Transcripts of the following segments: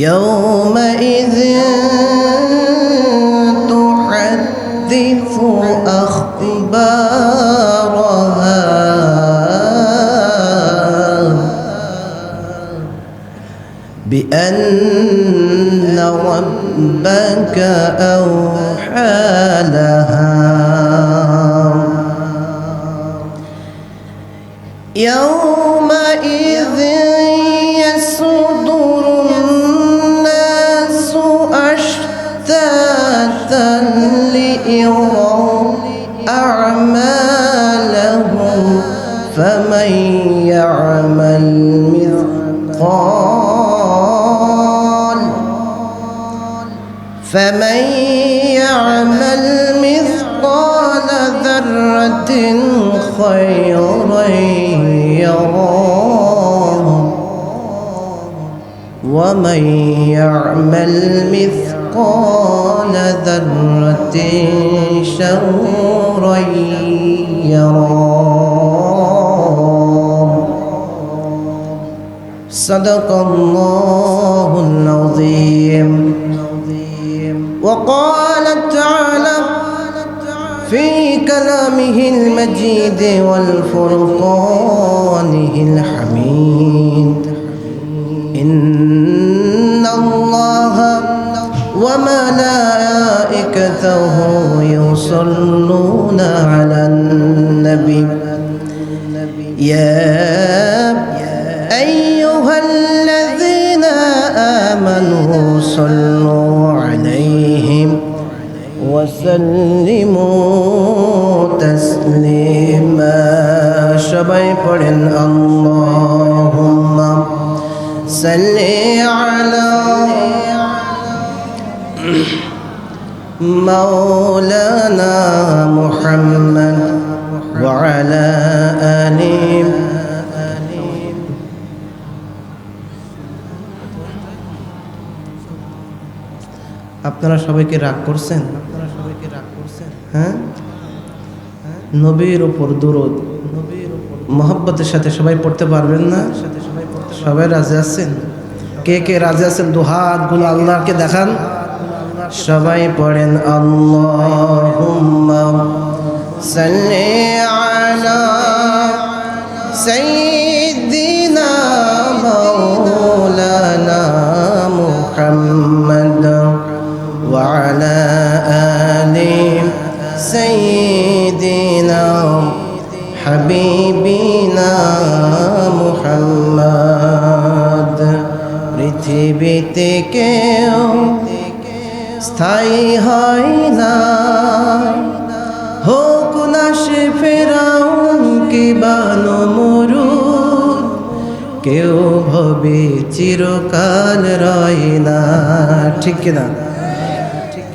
يومئذ تحدث أخبارها. بأن ربك أوحى لها. يومئذ يصدر يعمل مثقال فمن يعمل مثقال ذرة خيرا يراه ومن يعمل مثقال ذرة شرا يراه صدق الله العظيم وقال تعالى في كلامه المجيد والفرقانه الحميد. إن الله وملائكته يصلون على النبي. يا وسلموا تسليما সবাই পড়েন اللهم صل على مولانا আপনারা সবাইকে রাগ করছেন? আপনারা সবাইকে রাগ করছেন। হ্যাঁ? নবীর উপর দুরুদ। নবীর উপর মোহব্বতের সাথে সবাই পড়তে পারবেন না? সবাই রাজি আছেন? কে কে রাজি আছেন? দু হাতগুলো আল্লাহকে দেখান। সবাই পড়েন আল্লাহুম্মা সাল্লি আলা সাইয়্যিদিনা বিনা মুহাম্মদ। পৃথিবীতে কেউ স্থায়ী হয় না। হোক না সে কি বানো মরু কেউ ভবি চিরকাল রয় না। ঠিক না?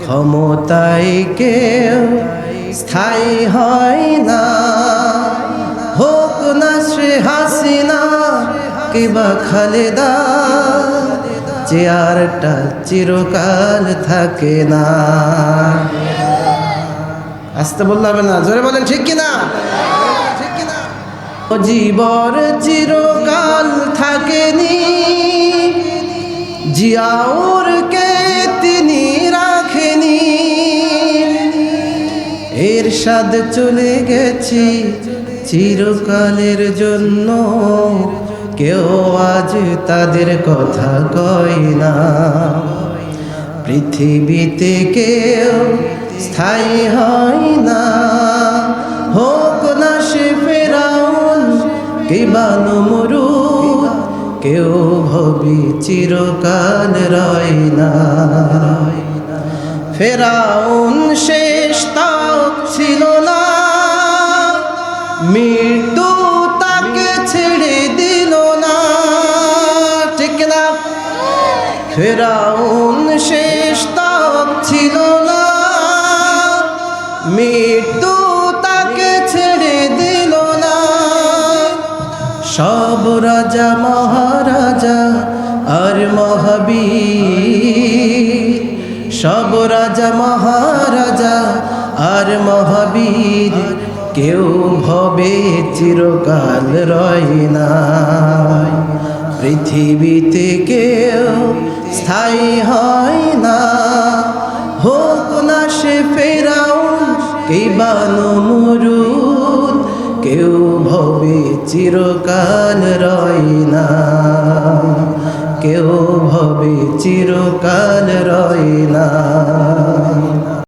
ক্ষমতায় কেউ স্থায়ী হয় না। হাসিনা কিবা খালেদা চেয়ারটা চিরকাল থাকে না। আসতে বললে হবে না, জোরে বলেন, ঠিক কিনা? জীবর চিরকাল থাকেনি, জিয়াউরকে তিনি রাখেনি। এর এরশাদ চলে গেছি চিরকালের জন্য কেউ আজ তাদের কথা কয় না। পৃথিবীতে কেউ স্থায়ী হয় না। হোক না সে ফেরাউন কিবানো মরুদ কেউ ভবি চিরকাল রয় না। ফেরাউন শেষ মৃত্যু তাকে ছেড়ে দিল না। ঠিক না? ফেরাউন শেষ তাক ছিল না। মৃত্যু তাকে ছেড়ে দিল না। সব রাজা, মহারাজা আর মহাবীর। সব রাজা, মহারাজা আর মহাবীর। কেউ ভবে চিরকাল রয় না। পৃথিবীতে কেউ স্থায়ী হয় না। হোক না সে ফেরাউন কিবানো মরুদ কেউ ভবে চিরকাল রয় না। কেউ ভবে চিরকাল রয় না।